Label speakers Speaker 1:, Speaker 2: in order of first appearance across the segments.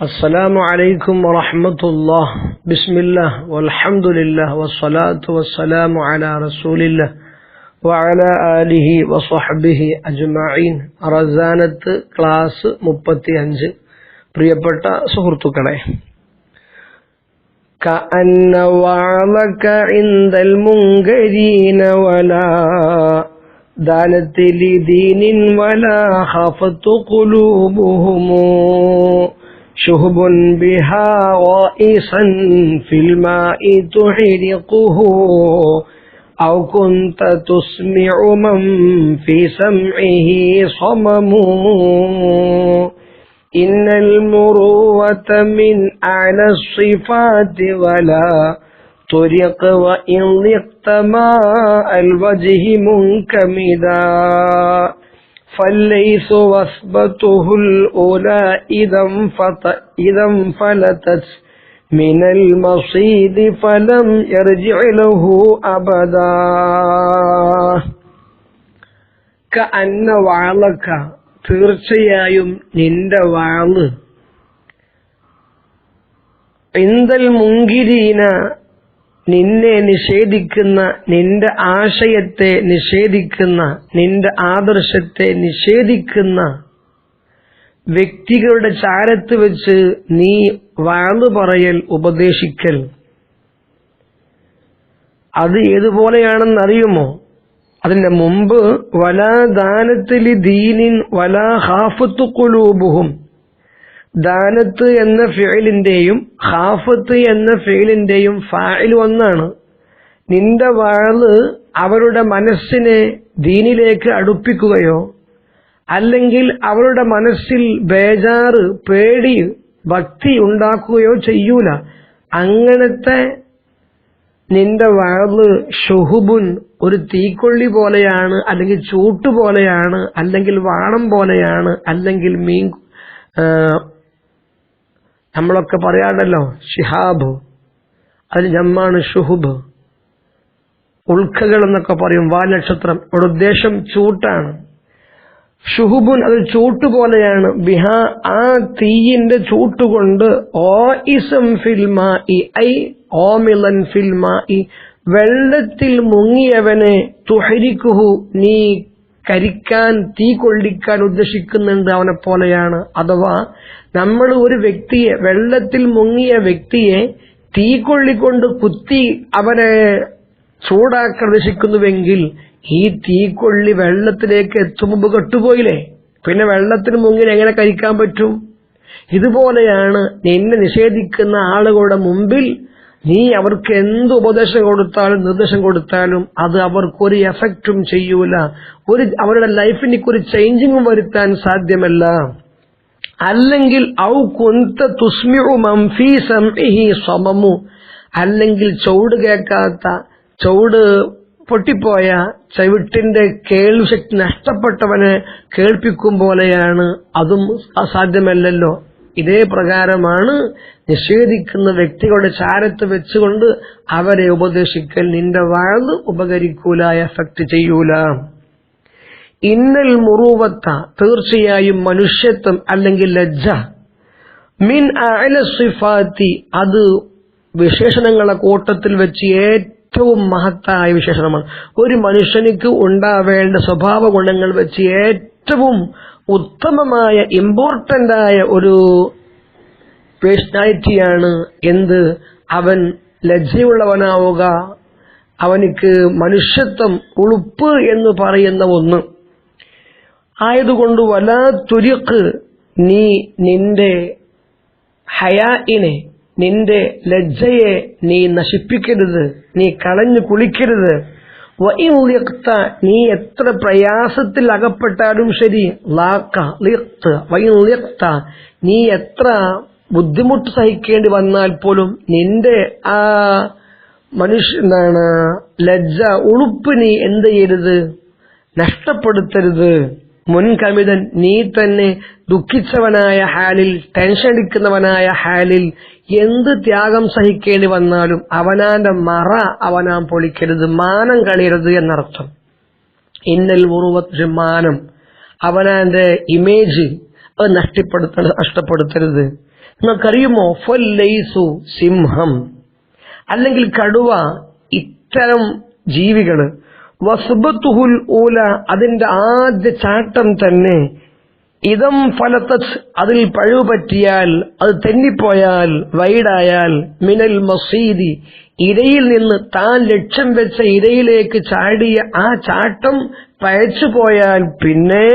Speaker 1: السلام عليكم ورحمة الله بسم الله والحمد لله والصلاة والسلام على رسول الله وعلى آله وصحبه أجمعين റസാനത്ത് class മുപ്പത്തി അഞ്ച് പ്രിയപ്പെട്ട സുഹൃത്തുക്കളെ كأن وعظك عند المنكرين ولا دانت لدين ولا خفت قلوبهم شهب بها غائصا في الماء تحرقه أو كنت تسمع من في سمعه صمم. إن المروة من أعلى الصفات ولا طرق وإن ضقت ماء الوجه منكمدا. فالليث وثبته الأولى إذا انفط- إذا انفلتت من المصيد فلم يرجع له أبدا كأن وعلك തീർച്ചയായും നിന്റെ വാള് ഇന്ദൽ മുങ്കിരീന നിന്നെ നിഷേധിക്കുന്ന നിന്റെ ആശയത്തെ നിഷേധിക്കുന്ന നിന്റെ ആദർശത്തെ നിഷേധിക്കുന്ന വ്യക്തികളുടെ ചാരത്ത് വെച്ച് നീ വാഴ്ന്നു പറയൽ ഉപദേശിക്കൽ. അത് ഏതുപോലെയാണെന്ന് അറിയുമോ? അതിന്റെ മുമ്പ് വലാ ദാനത്തിലി ദീനിൻ വലാ ഹാഫത്തു കുലൂബുഹും ദാനത്ത് എന്ന ഫിയലിന്റെയും ഹാഫത്ത് എന്ന ഫിയലിന്റെയും ഫായിൽ ഒന്നാണ്. നിന്റെ വാൾ അവരുടെ മനസ്സിനെ ദീനിലേക്ക് അടുപ്പിക്കുകയോ അല്ലെങ്കിൽ അവരുടെ മനസ്സിൽ ബേജാറ് പേടി ഭക്തി ഉണ്ടാക്കുകയോ ചെയ്യൂല. അങ്ങനത്തെ നിന്റെ വാൾ ഷുഹുബുൻ ഒരു തീക്കൊള്ളി പോലെയാണ് അല്ലെങ്കിൽ ചൂട്ട് പോലെയാണ് അല്ലെങ്കിൽ വാണം പോലെയാണ് അല്ലെങ്കിൽ മീൻ നമ്മളൊക്കെ പറയാണ്ടല്ലോ ഷിഹാബ് അതിന് ജമ്മാണ് ഷുഹുബ്. ഉൾക്കകൾ എന്നൊക്കെ പറയും വാൽനക്ഷത്രം ഇവിടെ ഉദ്ദേശം ചൂട്ടാണ്. ഷുഹുബുൻ അത് ചൂട്ട് പോലെയാണ്. ബിഹ ആ തീയിന്റെ ചൂട്ടുകൊണ്ട് ഓ ഇസം ഇ ഐ ഓമിലൻ ഇ വെള്ളത്തിൽ മുങ്ങിയവനെ തുഹരിക്കുഹു നീ കരിക്കാൻ തീ കൊള്ളിക്കാൻ ഉദ്ദേശിക്കുന്നുണ്ട് അവനെ പോലെയാണ്. അഥവാ നമ്മൾ ഒരു വ്യക്തിയെ വെള്ളത്തിൽ മുങ്ങിയ വ്യക്തിയെ തീ കൊള്ളിക്കൊണ്ട് കുത്തി അവനെ ചൂടാക്കാൻ ഉദ്ദേശിക്കുന്നുവെങ്കിൽ ഈ തീക്കൊള്ളി വെള്ളത്തിലേക്ക് എത്തുമ്പോൾ കെട്ടുപോയില്ലേ? പിന്നെ വെള്ളത്തിന് മുങ്ങിൽ എങ്ങനെ കഴിക്കാൻ പറ്റും? ഇതുപോലെയാണ് നിന്നെ നിഷേധിക്കുന്ന ആളുകളുടെ മുമ്പിൽ നീ അവർക്ക് എന്ത് ഉപദേശം കൊടുത്താലും നിർദ്ദേശം കൊടുത്താലും അത് അവർക്കൊരു എഫക്റ്റും ചെയ്യൂല. ഒരു അവരുടെ ലൈഫിന് ഒരു ചേഞ്ചിങ്ങും വരുത്താൻ സാധ്യമല്ല. അല്ലെങ്കിൽ ഔ കുന്ത തുസ്മിഉ മംഫി സംഇഹി സമമു. അല്ലെങ്കിൽ ചൗട് കേൾക്കാത്ത ചൗട് പൊട്ടിപ്പോയ ചവിട്ടിന്റെ കേൾവിശക്തി നഷ്ടപ്പെട്ടവനെ കേൾപ്പിക്കും പോലെയാണ്. അതും അസാധ്യമല്ലല്ലോ ഇതേ പ്രകാരമാണ് നിഷേധിക്കുന്ന വ്യക്തികളുടെ ചാരത്ത് വെച്ചുകൊണ്ട് അവരെ ഉപദേശിക്കൽ നിന്റെ വാഴ്ന്ന് ഉപകരിക്കൂല എഫക്ട് ചെയ്യൂല. ഇന്നൽ മുറുവത്ത തീർച്ചയായും മനുഷ്യത്വം അല്ലെങ്കിൽ ലജ്ജ. മിൻ സിഫാത്തി അത് വിശേഷണങ്ങളെ കൂട്ടത്തിൽ വെച്ച് ഏറ്റവും മഹത്തായ വിശേഷണമാണ്. ഒരു മനുഷ്യനിക്ക് ഉണ്ടാവേണ്ട സ്വഭാവ ഗുണങ്ങൾ വെച്ച് ഏറ്റവും ഉത്തമമായ ഇമ്പോർട്ടന്റ് ആയ ഒരു പേഴ്സണാലിറ്റിയാണ് എന്ത്? അവൻ ലജ്ജയുള്ളവനാവുക അവനിക്ക് മനുഷ്യത്വം ഉളുപ്പ് എന്ന് പറയുന്ന ഒന്ന്. ആയതുകൊണ്ട് വലാ തുരുക്ക് നീ നിന്റെ ഹയാഇനെ നിന്റെ ലജ്ജയെ നീ നശിപ്പിക്കരുത് നീ കളഞ്ഞു കുളിക്കരുത്. നീ എത്ര പ്രയാസത്തിൽ അകപ്പെട്ടാലും ശരി. നീ എത്ര ബുദ്ധിമുട്ട് സഹിക്കേണ്ടി വന്നാൽ പോലും നിന്റെ ആ മനുഷ്യ എന്താണ് ലജ്ജ ഉളുപ്പ് നീ എന്ത് ചെയ്യരുത്? നഷ്ടപ്പെടുത്തരുത്. മുൻകമിതൻ നീ തന്നെ ദുഃഖിച്ചവനായ ഹാലിൽ ടെൻഷൻ അടിക്കുന്നവനായ ഹാലിൽ എന്ത് ത്യാഗം സഹിക്കേണ്ടി വന്നാലും അവനാന്റെ മറ അവനാൻ പൊളിക്കരുത് മാനം കളയരുത് എന്നർത്ഥം. ഇന്നൽ ഉറുവത്ത് മാനം. അവനാന്റെ ഇമേജ് അത് നഷ്ടപ്പെടുത്ത നഷ്ടപ്പെടുത്തരുത്. നിങ്ങൾക്കറിയുമോ? ഫൊല്ലൈസു സിംഹം. അല്ലെങ്കിൽ കടുവ ഇത്തരം ജീവികൾ. വസുബത്തുഹുൽ ഊല അതിന്റെ ആദ്യ ചാട്ടം തന്നെ ഇതം ഫലത്തത് അതിൽ പഴുവ് പറ്റിയാൽ അത് തെന്നിപ്പോയാൽ വൈഡായാൽ മിനൽ മസീദി ഇരയിൽ നിന്ന് താൻ ലക്ഷ്യം വെച്ച ഇരയിലേക്ക് ചാടിയ ആ ചാട്ടം പയച്ചു പോയാൽ പിന്നെ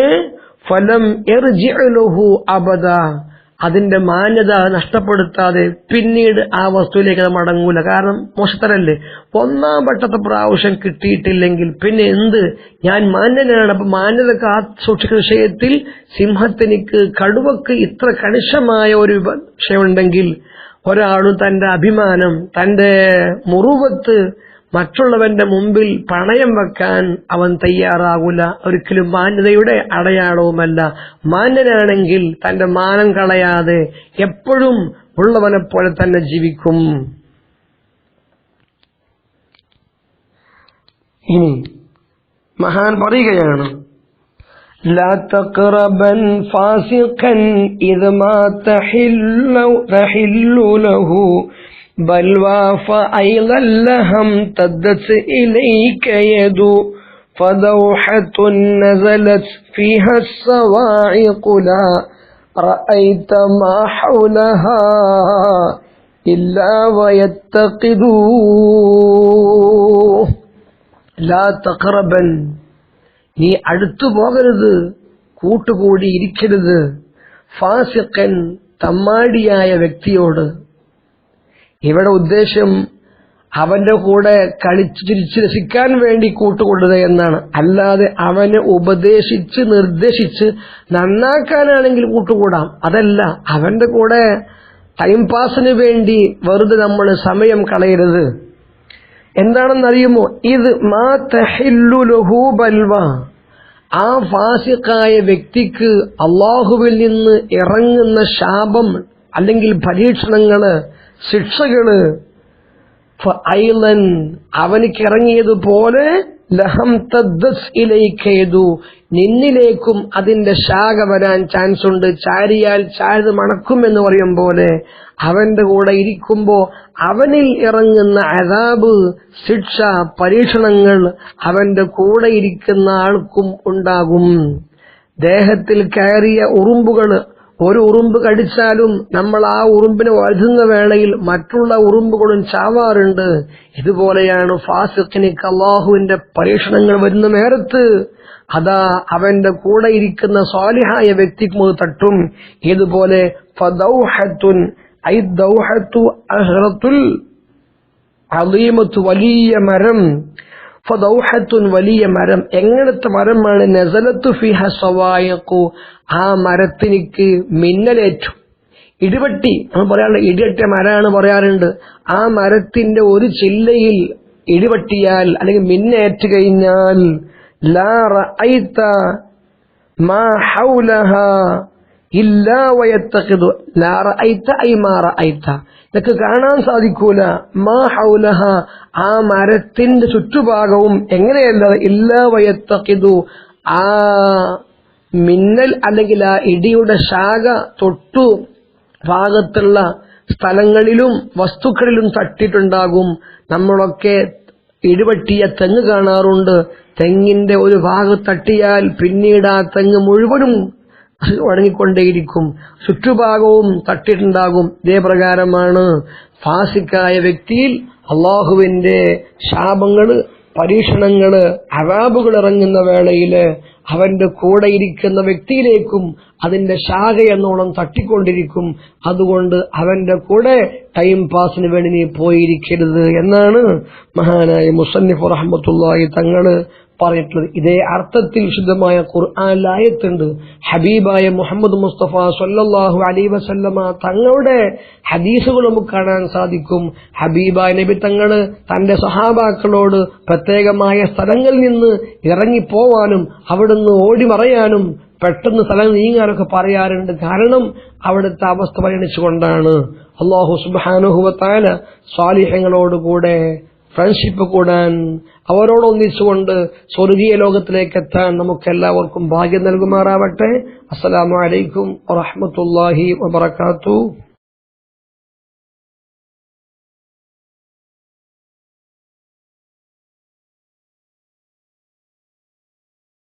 Speaker 1: ഫലം എർജിഅലുഹു അബദ. അതിന്റെ മാന്യത നഷ്ടപ്പെടുത്താതെ പിന്നീട് ആ വസ്തുവിലേക്ക് അത് മടങ്ങൂല. കാരണം മോശത്തരല്ലേ? ഒന്നാം വട്ടത്തെ പ്രാവശ്യം കിട്ടിയിട്ടില്ലെങ്കിൽ പിന്നെ എന്ത്? ഞാൻ മാന്യനാണ് അപ്പൊ മാന്യത സൂക്ഷിക്കുന്ന വിഷയത്തിൽ സിംഹത്തിനിക്ക് കടുവക്ക് ഇത്ര കണിശമായ ഒരു വിഷയമുണ്ടെങ്കിൽ ഒരാളും തന്റെ അഭിമാനം തന്റെ മുറുവത്ത് മറ്റുള്ളവന്റെ മുമ്പിൽ പണയം വെക്കാൻ അവൻ തയ്യാറാകൂല ഒരിക്കലും മാന്യതയുടെ അടയാളവുമല്ല മാന്യനാണെങ്കിൽ തന്റെ മാനം കളയാതെ എപ്പോഴും ഉള്ളവനെ പോലെ തന്നെ ജീവിക്കും ഇനി മഹാൻ പറയുകയാണ് لا تقربا فاسقا إذ ما تحل, تحل له بلوى فأيضا لهم تدت إليك يد فدوحة نزلت فيها الصواعق لا رأيت ما حولها إلا ويتقدوا لا تقربا നീ അടുത്തു പോകരുത് കൂട്ടുകൂടി ഇരിക്കരുത് ഫാസിക്കൻ തമ്മാടിയായ വ്യക്തിയോട് ഇവിടെ ഉദ്ദേശം അവന്റെ കൂടെ കളിച്ച് ചിരിച്ച് രസിക്കാൻ വേണ്ടി കൂട്ടുകൊള്ളുക എന്നാണ്. അല്ലാതെ അവനെ ഉപദേശിച്ച് നിർദ്ദേശിച്ച് നന്നാക്കാനാണെങ്കിൽ കൂട്ടുകൂടാം. അതല്ല അവന്റെ കൂടെ ടൈം പാസിന് വേണ്ടി വെറുതെ നമ്മൾ സമയം കളയരുത്. എന്താണെന്നറിയുമോ? ഇത് മാ തഹില്ലു ലഹു ബൽവ. ആ ഫാസിക്കായ വ്യക്തിക്ക് അള്ളാഹുവിൽ നിന്ന് ഇറങ്ങുന്ന ശാപം അല്ലെങ്കിൽ പരീക്ഷണങ്ങൾ ശിക്ഷകൾ. ഐലൻ അവനിക്ക് ഇറങ്ങിയതുപോലെ ലഹം തദ്ദസ് ഇലൈക്കേതു നിന്നിലേക്കും അതിന്റെ ശാഖ വരാൻ ചാൻസ് ഉണ്ട് ചാരിയാൽ ചാരത് മണക്കും എന്ന് പറയും പോലെ അവന്റെ കൂടെ ഇരിക്കുമ്പോ അവനിൽ ഇറങ്ങുന്ന അതാബ് ശിക്ഷ പരീക്ഷണങ്ങൾ അവന്റെ കൂടെ ഇരിക്കുന്ന ആൾക്കും ഉണ്ടാകും. ദേഹത്തിൽ കയറിയ ഉറുമ്പുകൾ ഒരു ഉറുമ്പ് കടിച്ചാലും നമ്മൾ ആ ഉറുമ്പിനെ വഴുതുന്ന വേളയിൽ മറ്റുള്ള ഉറുമ്പുകളും ചാവാറുണ്ട്. ഇതുപോലെയാണ് ഫാസിഖിനിക്ക് അള്ളാഹുവിന്റെ പരീക്ഷണങ്ങൾ വരുന്ന നേരത്ത് അതാ അവന്റെ കൂടെ ഇരിക്കുന്ന സ്വാലിഹായ വ്യക്തിക്കും തട്ടും. ഇതുപോലെ വലിയ മരം. ഫദൗഹത്തുൻ വലിയ മരം. എങ്ങനത്തെ മരമാണ്? നസലത്തു ഫിഹ സവായക്കു ആ മരത്തിനിക്ക് മിന്നലേറ്റു. ഇടിവെട്ടി നമ്മൾ പറയാറുണ്ട് ഇടിവെട്ടിയ മരമാണ് പറയാറുണ്ട്. ആ മരത്തിന്റെ ഒരു ചില്ലയിൽ ഇടിവെട്ടിയാൽ അല്ലെങ്കിൽ മിന്നേറ്റ് കഴിഞ്ഞാൽ ലാ റഅയ്ത മാ ഹൗലഹ നിനക്ക് കാണാൻ സാധിക്കൂല. മാ ഹൗലഹ ആ മരത്തിന്റെ ചുറ്റുഭാഗവും എങ്ങനെയല്ലാതെ? ഇല്ലാ വയത്തക്കിതു ആ മിന്നൽ അല്ലെങ്കിൽ ആ ഇടിയുടെ ശാഖ തൊട്ടു ഭാഗത്തുള്ള സ്ഥലങ്ങളിലും വസ്തുക്കളിലും തട്ടിട്ടുണ്ടാകും. നമ്മളൊക്കെ ഇടിവെട്ടിയ തെങ്ങ് കാണാറുണ്ട്. തെങ്ങിന്റെ ഒരു ഭാഗം തട്ടിയാൽ പിന്നീട് ആ തെങ്ങ് മുഴുവനും ഉണങ്ങിക്കൊണ്ടേയിരിക്കും ചുറ്റുഭാഗവും തട്ടിട്ടുണ്ടാകും. ഇതേ പ്രകാരമാണ് ഫാസിക്കായ വ്യക്തിയിൽ അള്ളാഹുവിന്റെ ശാപങ്ങൾ പരീക്ഷണങ്ങൾ അവാബുകൾ ഇറങ്ങുന്ന വേളയിൽ അവന്റെ കൂടെ ഇരിക്കുന്ന വ്യക്തിയിലേക്കും അതിന്റെ ശാഖ എന്നോണം തട്ടിക്കൊണ്ടിരിക്കും. അതുകൊണ്ട് അവന്റെ കൂടെ ടൈം പാസിന് വേണ്ടി നീ പോയിരിക്കരുത് എന്നാണ് മഹാനായ മുസന്നിഫ് റഹ്മത്തുള്ളാഹി തങ്ങൾ പറഞ്ഞിട്ടുള്ളത്. ഇതേ അർത്ഥത്തിൽ വിശുദ്ധമായ ഖുർആാനിലായത്തുണ്ട് ഹബീബായ മുഹമ്മദ് മുസ്തഫ സല്ലല്ലാഹു അലൈ വസല്ലമ തങ്ങളുടെ ഹദീസുകൾ നമുക്ക് കാണാൻ സാധിക്കും. ഹബീബായ നബി തങ്ങൾ തന്റെ സഹാബാക്കളോട് പ്രത്യേകമായ സ്ഥലങ്ങളിൽ നിന്ന് ഇറങ്ങിപ്പോവാനും അവിടുന്ന് ഓടി മറയാനും പെട്ടെന്ന് സ്ഥലം നീങ്ങാനൊക്കെ പറയാറുണ്ട്. കാരണം അവിടുത്തെ അവസ്ഥ പരിഗണിച്ചുകൊണ്ടാണ്. അള്ളാഹു സുബാനുഹുവത്തായ സ്വാലിഹ്യങ്ങളോടുകൂടെ ഫ്രണ്ട്ഷിപ്പ് കൂടാൻ അവരോടൊന്നിച്ചുകൊണ്ട് സ്വർഗീയ ലോകത്തിലേക്ക് എത്താൻ നമുക്ക് എല്ലാവർക്കും ഭാഗ്യം നൽകുമാറാവട്ടെ. അസ്സലാമു അലൈക്കും വറഹ്മത്തുള്ളാഹി വബറകാതുഹു.